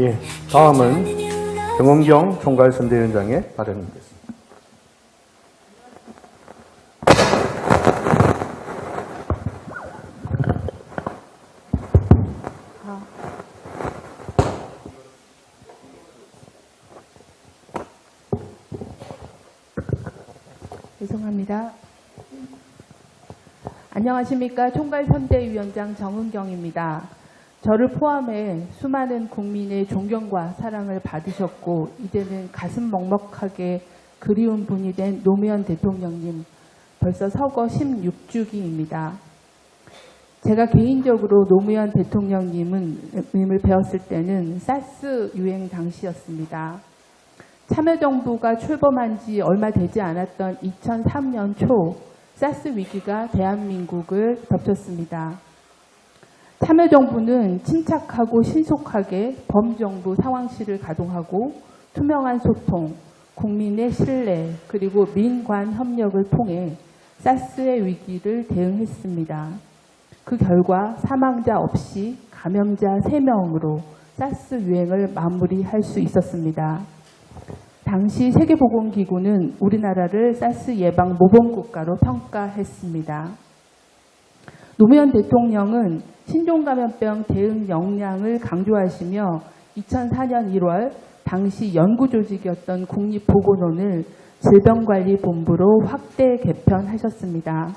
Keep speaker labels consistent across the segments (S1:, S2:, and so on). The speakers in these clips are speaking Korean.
S1: 예, 다음은 정은경 총괄 선대위원장의 발언입니다.
S2: 죄송합니다. 안녕하십니까. 총괄선대위원장 정은경입니다. 저를 포함해 수많은 국민의 존경과 사랑을 받으셨고 이제는 가슴 먹먹하게 그리운 분이 된 노무현 대통령님 벌써 서거 16주기입니다. 제가 개인적으로 노무현 대통령님을 배웠을 때는 사스 유행 당시였습니다. 참여정부가 출범한 지 얼마 되지 않았던 2003년 초 사스 위기가 대한민국을 덮쳤습니다. 참여정부는 침착하고 신속하게 범정부 상황실을 가동하고 투명한 소통, 국민의 신뢰, 그리고 민관 협력을 통해 사스의 위기를 대응했습니다. 그 결과 사망자 없이 감염자 3명으로 사스 유행을 마무리할 수 있었습니다. 당시 세계보건기구는 우리나라를 사스 예방 모범국가로 평가했습니다. 노무현 대통령은 신종감염병 대응 역량을 강조하시며 2004년 1월 당시 연구조직이었던 국립보건원을 질병관리본부로 확대 개편하셨습니다.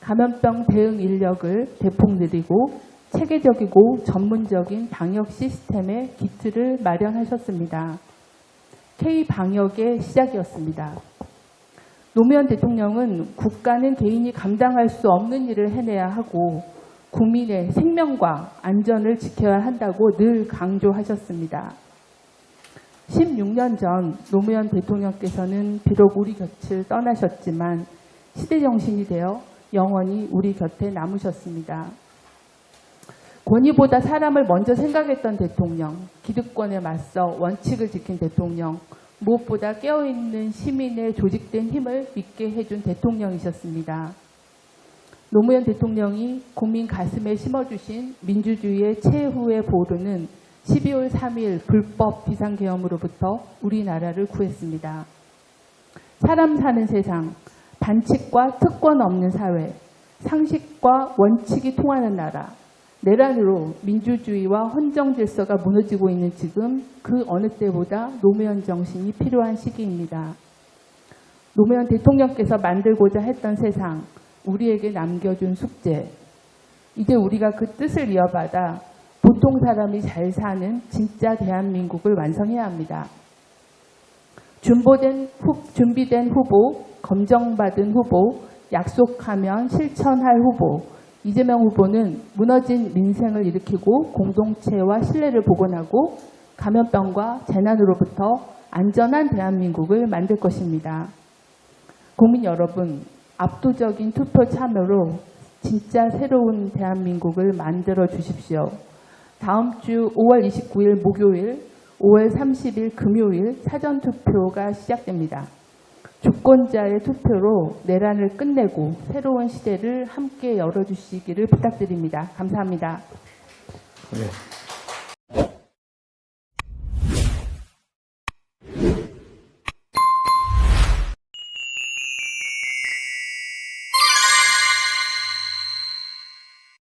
S2: 감염병 대응 인력을 대폭 늘리고 체계적이고 전문적인 방역 시스템의 기틀을 마련하셨습니다. K-방역의 시작이었습니다. 노무현 대통령은 국가는 개인이 감당할 수 없는 일을 해내야 하고 국민의 생명과 안전을 지켜야 한다고 늘 강조하셨습니다. 16년 전 노무현 대통령께서는 비록 우리 곁을 떠나셨지만 시대 정신이 되어 영원히 우리 곁에 남으셨습니다. 권위보다 사람을 먼저 생각했던 대통령, 기득권에 맞서 원칙을 지킨 대통령, 무엇보다 깨어있는 시민의 조직된 힘을 믿게 해준 대통령이셨습니다. 노무현 대통령이 국민 가슴에 심어주신 민주주의의 최후의 보루는 12월 3일 불법 비상계엄으로부터 우리나라를 구했습니다. 사람 사는 세상, 반칙과 특권 없는 사회, 상식과 원칙이 통하는 나라, 내란으로 민주주의와 헌정 질서가 무너지고 있는 지금 그 어느 때보다 노무현 정신이 필요한 시기입니다. 노무현 대통령께서 만들고자 했던 세상, 우리에게 남겨준 숙제. 이제 우리가 그 뜻을 이어받아 보통 사람이 잘 사는 진짜 대한민국을 완성해야 합니다. 준비된, 후, 준비된 후보, 검정받은 후보, 약속하면 실천할 후보, 이재명 후보는 무너진 민생을 일으키고 공동체와 신뢰를 복원하고 감염병과 재난으로부터 안전한 대한민국을 만들 것입니다. 국민 여러분, 압도적인 투표 참여로 진짜 새로운 대한민국을 만들어 주십시오. 다음 주 5월 29일 목요일, 5월 30일 금요일 사전 투표가 시작됩니다. 주권자의 투표로 내란을 끝내고 새로운 시대를 함께 열어주시기를 부탁드립니다. 감사합니다.
S1: 네.